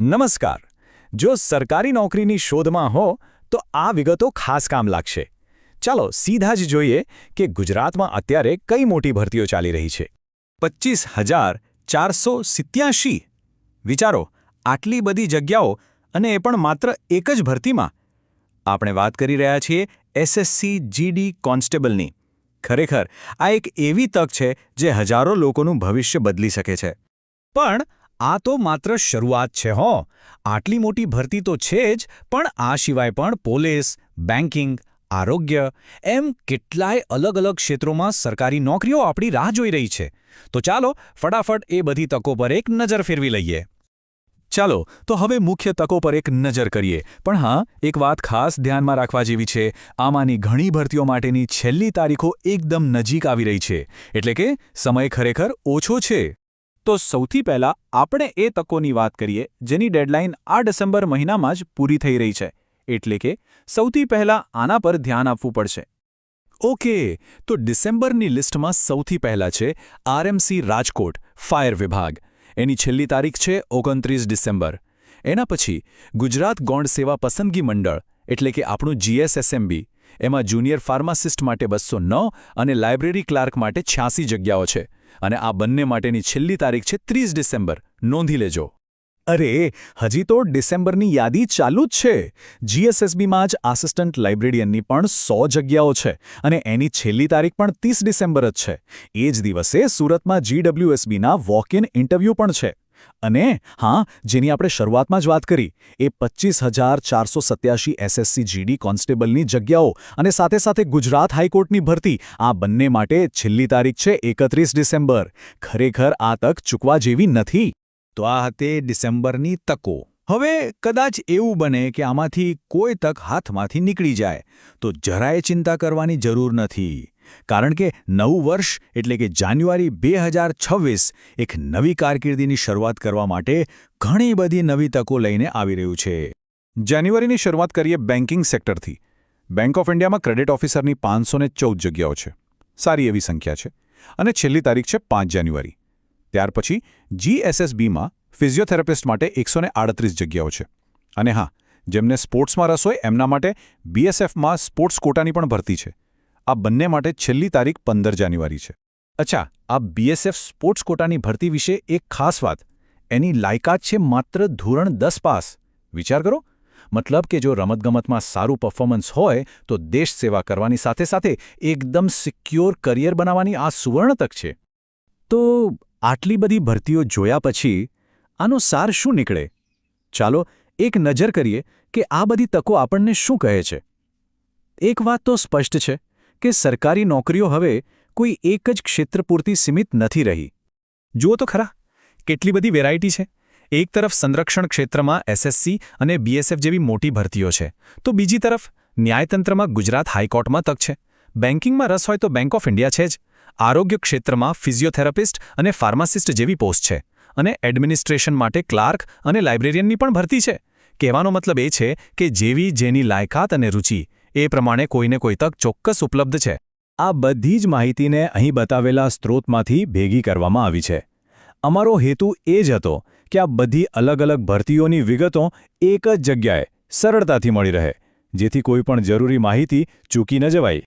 નમસ્કાર. જો સરકારી નોકરીની શોધમાં હો, તો આ વિગતો ખાસ કામ લાગશે. ચાલો સીધા જ જોઈએ કે ગુજરાતમાં અત્યારે કઈ મોટી ભરતીઓ ચાલી રહી છે. પચીસ હજાર ચારસો સિત્યાશી. વિચારો, આટલી બધી જગ્યાઓ અને એ પણ માત્ર એક જ ભરતીમાં. આપણે વાત કરી રહ્યા છીએ એસએસસી જીડી કોન્સ્ટેબલની. ખરેખર, આ એક એવી તક છે જે હજારો લોકોનું ભવિષ્ય બદલી શકે છે. પણ આ તો માત્ર શરૂઆત છે હો. આટલી મોટી ભરતી તો છે જ, પણ આ સિવાય પણ પોલીસ બેન્કિંગ આરોગ્ય, એમ કેટલાય અલગ અલગ ક્ષેત્રોમાં સરકારી નોકરીઓ આપણી રાહ જોઈ રહી છે. તો ચાલો, ફટાફટ એ બધી તકો પર એક નજર ફેરવી લઈએ. ચાલો, તો હવે મુખ્ય તકો પર એક નજર કરીએ. પણ હા, એક વાત ખાસ ધ્યાનમાં રાખવા જેવી છે. આમાંની ઘણી ભરતીઓ માટેની છેલ્લી તારીખો એકદમ નજીક આવી રહી છે. એટલે કે સમય ખરેખર ઓછો છે. તો સૌથી પહેલા આપણે એ તકોની વાત કરીએ, જેની ડેડલાઇન આ ડિસેમ્બર મહિનામાં જ પૂરી થઈ રહી છે. એટલે કે, સૌથી પહેલા આના પર ધ્યાન આપવું પડશે. ઓકે, તો ડિસેમ્બરની લિસ્ટમાં સૌથી પહેલા છે, આરએમસી રાજકોટ, ફાયર વિભાગ. એની છેલ્લી તારીખ છે ઓગણત્રીસ ડિસેમ્બર. એના પછી, ગુજરાત ગોંડ સેવા પસંદગી મંડળ, એટલે કે આપણું જીએસએસએમબી. એમાં જુનિયર ફાર્માસિસ્ટ માટે બસો અને લાઇબ્રેરી ક્લાર્ક માટે છ્યાસી જગ્યાઓ છે. અને આ બંને માટેની છેલ્લી તારીખ છે ત્રીસ ડિસેમ્બર. નોંધી લેજો. અરે, હજી તો ડિસેમ્બરની યાદી ચાલુ જ છે. જીએસએસબીમાં જ આસિસ્ટન્ટ લાઇબ્રેરિયનની પણ સો જગ્યાઓ છે અને એની છેલ્લી તારીખ પણ ત્રીસ ડિસેમ્બર જ છે. એ જ દિવસે સુરતમાં જીડબ્લ્યુએસબીના વોક ઇન ઇન્ટરવ્યૂ પણ છે. અને હા, જેની આપણે શરૂઆતમાં જ વાત કરી, એ પચીસ હજાર ચારસો સત્યાસી એસએસસી જીડી કોન્સ્ટેબલની જગ્યાઓ અને સાથે સાથે ગુજરાત હાઈકોર્ટની ભરતી. આ બંને માટે છેલ્લી તારીખ છે એકત્રીસ ડિસેમ્બર. ખરેખર આ તક ચૂકવા જેવી નથી. તો આ હતી ડિસેમ્બરની તકો. હવે કદાચ એવું બને કે આમાંથી કોઈ તક હાથમાંથી નીકળી જાય, તો જરાય ચિંતા કરવાની જરૂર નથી. કારણ કે નવું વર્ષ એટલે કે જાન્યુઆરી બે હજાર છવ્વીસ એક નવી કારકિર્દીની શરૂઆત કરવા માટે ઘણી બધી નવી તકો લઈને આવી રહ્યું છે. જાન્યુઆરીની શરૂઆત કરીએ બેન્કિંગ સેક્ટરથી. બેંક ઓફ ઇન્ડિયામાં ક્રેડિટ ઓફિસરની પાંચસો ચૌદ જગ્યાઓ છે. સારી એવી સંખ્યા છે. અને છેલ્લી તારીખ છે પાંચ જાન્યુઆરી. ત્યાર પછી જીએસએસબીમાં ફિઝિયોથેરાપિસ્ટ માટે એકસો જગ્યાઓ છે. અને હા, જેમને સ્પોર્ટ્સમાં રસ હોય એમના માટે બીએસએફમાં સ્પોર્ટ્સ કોટાની પણ ભરતી છે. આ બંને માટે છેલ્લી તારીખ પંદર જાન્યુઆરી છે. અચ્છા, આ બીએસએફ સ્પોર્ટ્સ કોટાની ભરતી વિશે એક ખાસ વાત. એની લાયકાત છે માત્ર ધોરણ દસ પાસ. વિચાર કરો. મતલબ કે જો રમતગમતમાં સારું પરફોર્મન્સ હોય, તો દેશ સેવા કરવાની સાથે સાથે એકદમ સિક્યોર કરિયર બનાવવાની આ સુવર્ણ તક છે. તો આટલી બધી ભરતીઓ જોયા પછી, આનો સાર શું નીકળે? ચાલો એક નજર કરીએ કે આ બધી તકો આપણને શું કહે છે? એક વાત તો સ્પષ્ટ છે. કે સરકારી નોકરીઓ હવે કોઈ એક જ ક્ષેત્ર પૂરતી સીમિત નથી રહી. જુઓ તો ખરા, કેટલી બધી વેરાયટી છે. એક તરફ સંરક્ષણ ક્ષેત્રમાં એસએસસી અને બીએસએફ જેવી મોટી ભરતીઓ છે, તો બીજી તરફ ન્યાયતંત્રમાં ગુજરાત હાઈકોર્ટમાં તક છે. બેન્કિંગમાં રસ હોય તો બેંક ઓફ ઇન્ડિયા છે જ. આરોગ્ય ક્ષેત્રમાં ફિઝિયોથેરાપિસ્ટ અને ફાર્માસિસ્ટ જેવી પોસ્ટ છે અને એડમિનિસ્ટ્રેશન માટે ક્લાર્ક અને લાઇબ્રેરિયનની પણ ભરતી છે. કહેવાનો મતલબ એ છે કે જેવી જેની લાયકાત અને રુચિ એ પ્રમાણે કોઈને કોઈ તક ચોક્કસ ઉપલબ્ધ છે. આ બધી જ માહિતીને અહીં બતાવેલા સ્ત્રોતમાંથી ભેગી કરવામાં આવી છે. અમારો હેતુ એ જ હતો કે આ બધી અલગ અલગ ભરતીઓની વિગતો એક જ જગ્યાએ સરળતાથી મળી રહે, જેથી કોઈ પણ જરૂરી માહિતી ચૂકી ન જવાય.